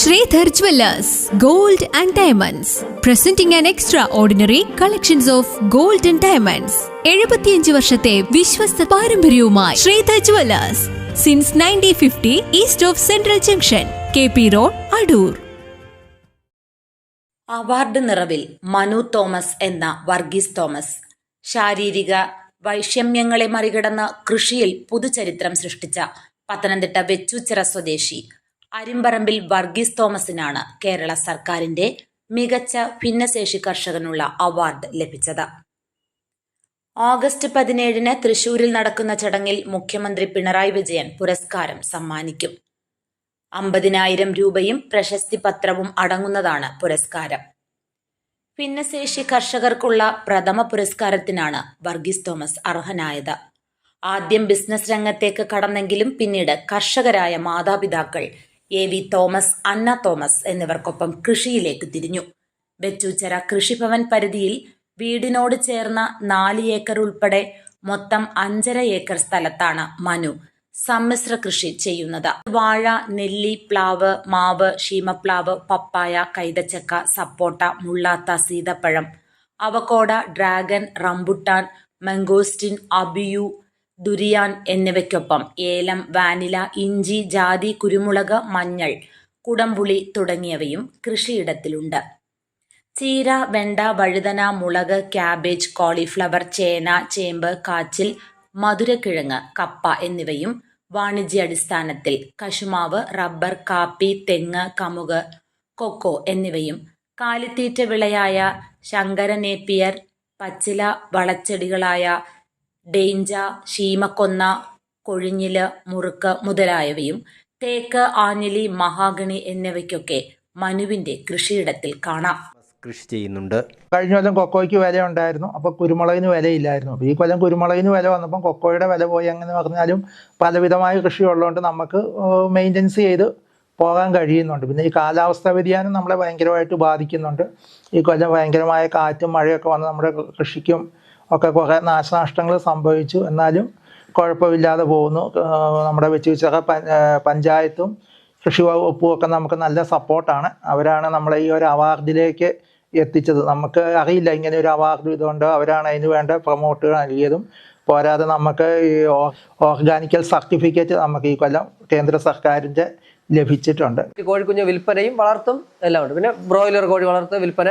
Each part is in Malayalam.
Sridhar gold Gold and Diamonds, presenting an extraordinary collections of gold and diamonds. എഴുപത്തിയഞ്ച് വർഷത്തെ വിശ്വസ്ത പാരമ്പര്യവുമായി Sridhar jewellers. Since nineteen fifty east of central junction K P road Adoor award നിറവിൽ മനു തോമസ് എന്ന വർഗീസ് തോമസ്. ശാരീരിക വൈഷമ്യങ്ങളെ മറികടന്ന് കൃഷിയിൽ പുതുചരിത്രം സൃഷ്ടിച്ച പത്തനംതിട്ട വെച്ചൂച്ചിറ സ്വദേശി അരിമ്പറമ്പിൽ വർഗീസ് തോമസിനാണ് കേരള സർക്കാരിന്റെ മികച്ച ഭിന്നശേഷി കർഷകനുള്ള അവാർഡ് ലഭിച്ചത്. ഓഗസ്റ്റ് പതിനേഴിന് തൃശൂരിൽ നടക്കുന്ന ചടങ്ങിൽ മുഖ്യമന്ത്രി പിണറായി വിജയൻ പുരസ്കാരം സമ്മാനിക്കും. അമ്പതിനായിരം രൂപയും പ്രശസ്തി പത്രവും അടങ്ങുന്നതാണ് പുരസ്കാരം. ഭിന്നശേഷി കർഷകർക്കുള്ള പ്രഥമ പുരസ്കാരത്തിനാണ് വർഗീസ് തോമസ് അർഹനായത്. ആദ്യം ബിസിനസ് രംഗത്തേക്ക് കടന്നെങ്കിലും പിന്നീട് കർഷകരായ മാതാപിതാക്കൾ A V Thomas Anna Thomas എന്നിവർക്കൊപ്പം കൃഷിയിലേക്ക് തിരിഞ്ഞു. വെച്ചൂച്ചര കൃഷിഭവൻ പരിധിയിൽ വീടിനോട് ചേർന്ന നാല് ഏക്കർ ഉൾപ്പെടെ മൊത്തം അഞ്ചര ഏക്കർ സ്ഥലത്താണ് മനു സമ്മിശ്ര കൃഷി ചെയ്യുന്നത്. വാഴ നെല്ലി പ്ലാവ് മാവ് ശീമപ്ലാവ് പപ്പായ കൈതച്ചക്ക സപ്പോട്ട മുള്ളാത്ത സീതപ്പഴം avocado dragon rambutan mangosteen abiu durian എന്നിവയ്ക്കൊപ്പം ഏലം വാനില ഇഞ്ചി ജാതി കുരുമുളക് മഞ്ഞൾ കുടംപുളി തുടങ്ങിയവയും കൃഷിയിടത്തിലുണ്ട്. ചീര വെണ്ട വഴുതന മുളക് ക്യാബേജ് കോളിഫ്ലവർ ചേന ചേമ്പ് കാച്ചിൽ മധുരക്കിഴങ്ങ് കപ്പ എന്നിവയും വാണിജ്യാടിസ്ഥാനത്തിൽ കശുമാവ് റബ്ബർ കാപ്പി തെങ്ങ് കമുക് കൊക്കോ എന്നിവയും കാലിത്തീറ്റ വിളയായ ശങ്കരനേപ്പിയർ പച്ചില വളച്ചെടികളായ ഡെയിഞ്ച ശീമക്കൊന്ന കൊഴിഞ്ഞിൽ മുറുക്ക് മുതലായവയും തേക്ക് ആഞ്ഞിലി മഹാഗണി എന്നിവയ്ക്കൊക്കെ മനുവിന്റെ കൃഷിയിടത്തിൽ കാണാം. കൃഷി ചെയ്യുന്നുണ്ട്. കഴിഞ്ഞ കൊല്ലം കൊക്കോയ്ക്ക് വില ഉണ്ടായിരുന്നു. അപ്പോൾ കുരുമുളകിന് വിലയില്ലായിരുന്നു. അപ്പോൾ ഈ കൊല്ലം കുരുമുളകിന് വില വന്നപ്പോൾ കൊക്കോയുടെ വില പോയി അങ്ങനെ പറഞ്ഞാലും പലവിധമായ കൃഷി ഉള്ളതുകൊണ്ട് നമുക്ക് മെയിന്റനൻസ് ചെയ്ത് പോകാൻ കഴിയുന്നുണ്ട്. പിന്നെ ഈ കാലാവസ്ഥാ വ്യതിയാനം നമ്മളെ ഭയങ്കരമായിട്ട് ബാധിക്കുന്നുണ്ട്. ഈ കൊല്ലം ഭയങ്കരമായ കാറ്റും മഴയൊക്കെ വന്ന് നമ്മുടെ കൃഷിക്കും ഒക്കെ കുറേ നാശനഷ്ടങ്ങൾ സംഭവിച്ചു. എന്നാലും കുഴപ്പമില്ലാതെ പോകുന്നു. നമ്മുടെ വെച്ച് വെച്ചൊക്കെ പഞ്ചായത്തും കൃഷി വകുപ്പും ഒക്കെ നമുക്ക് നല്ല സപ്പോർട്ടാണ്. അവരാണ് നമ്മളെ ഈ ഒരു അവാർഡിലേക്ക് എത്തിച്ചത്. നമുക്ക് അറിയില്ല ഇങ്ങനെ ഒരു അവാർഡ് ഇതുകൊണ്ട് അവരാണ് അതിന് വേണ്ട പ്രൊമോട്ടുകൾ നൽകിയതും. പോരാതെ നമുക്ക് ഈ ഓർഗാനിക്കൽ സർട്ടിഫിക്കറ്റ് നമുക്ക് ഈ കൊല്ലം കേന്ദ്ര സർക്കാരിന്റെ ലഭിച്ചിട്ടുണ്ട്. കോഴിക്കുഞ്ഞ് വിൽപ്പനയും വളർത്തും എല്ലാം ഉണ്ട്. പിന്നെ ബ്രോയിലർ കോഴി വളർത്ത് വിൽപ്പന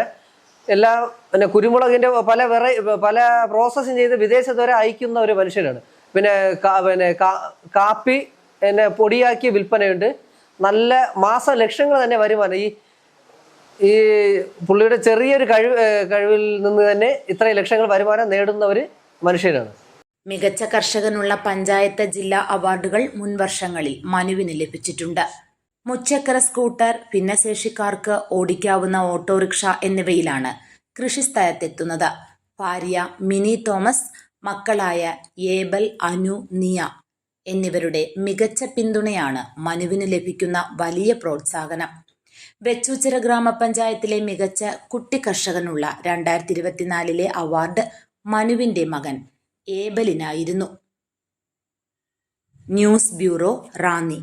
എല്ലാം പിന്നെ കുരുമുളകിന്റെ പല വെറൈ പല പ്രോസസ്സിങ് ചെയ്ത് വിദേശത്ത് വരെ അയക്കുന്ന ഒരു മനുഷ്യനാണ്. പിന്നെ പിന്നെ കാപ്പി പിന്നെ പൊടിയാക്കി വിൽപ്പനയുണ്ട്. നല്ല മാസ ലക്ഷങ്ങൾ തന്നെ വരുമാനം. ഈ ഈ പുള്ളിയുടെ ചെറിയൊരു കഴിവ് കഴിവിൽ നിന്ന് തന്നെ ഇത്രയും ലക്ഷങ്ങൾ വരുമാനം നേടുന്ന ഒരു മനുഷ്യനാണ്. മികച്ച കർഷകനുള്ള പഞ്ചായത്ത് ജില്ലാ അവാർഡുകൾ മുൻവർഷങ്ങളിൽ മനുവിന് ലഭിച്ചിട്ടുണ്ട്. മുച്ചക്കര സ്കൂട്ടർ ഭിന്നശേഷിക്കാർക്ക് ഓടിക്കാവുന്ന ഓട്ടോറിക്ഷ എന്നിവയിലാണ് കൃഷിസ്ഥലത്തെത്തുന്നത്. ഭാര്യ മിനി തോമസ് മക്കളായ ഏബൽ അനു നിയ എന്നിവരുടെ മികച്ച പിന്തുണയാണ് മനുവിന് ലഭിക്കുന്ന വലിയ പ്രോത്സാഹനം. വെച്ചൂച്ചിറ ഗ്രാമപഞ്ചായത്തിലെ മികച്ച കുട്ടി കർഷകനുള്ള രണ്ടായിരത്തി ഇരുപത്തിനാലിലെ അവാർഡ് മനുവിന്റെ മകൻ ഏബലിനായിരുന്നു. News bureau Ranni.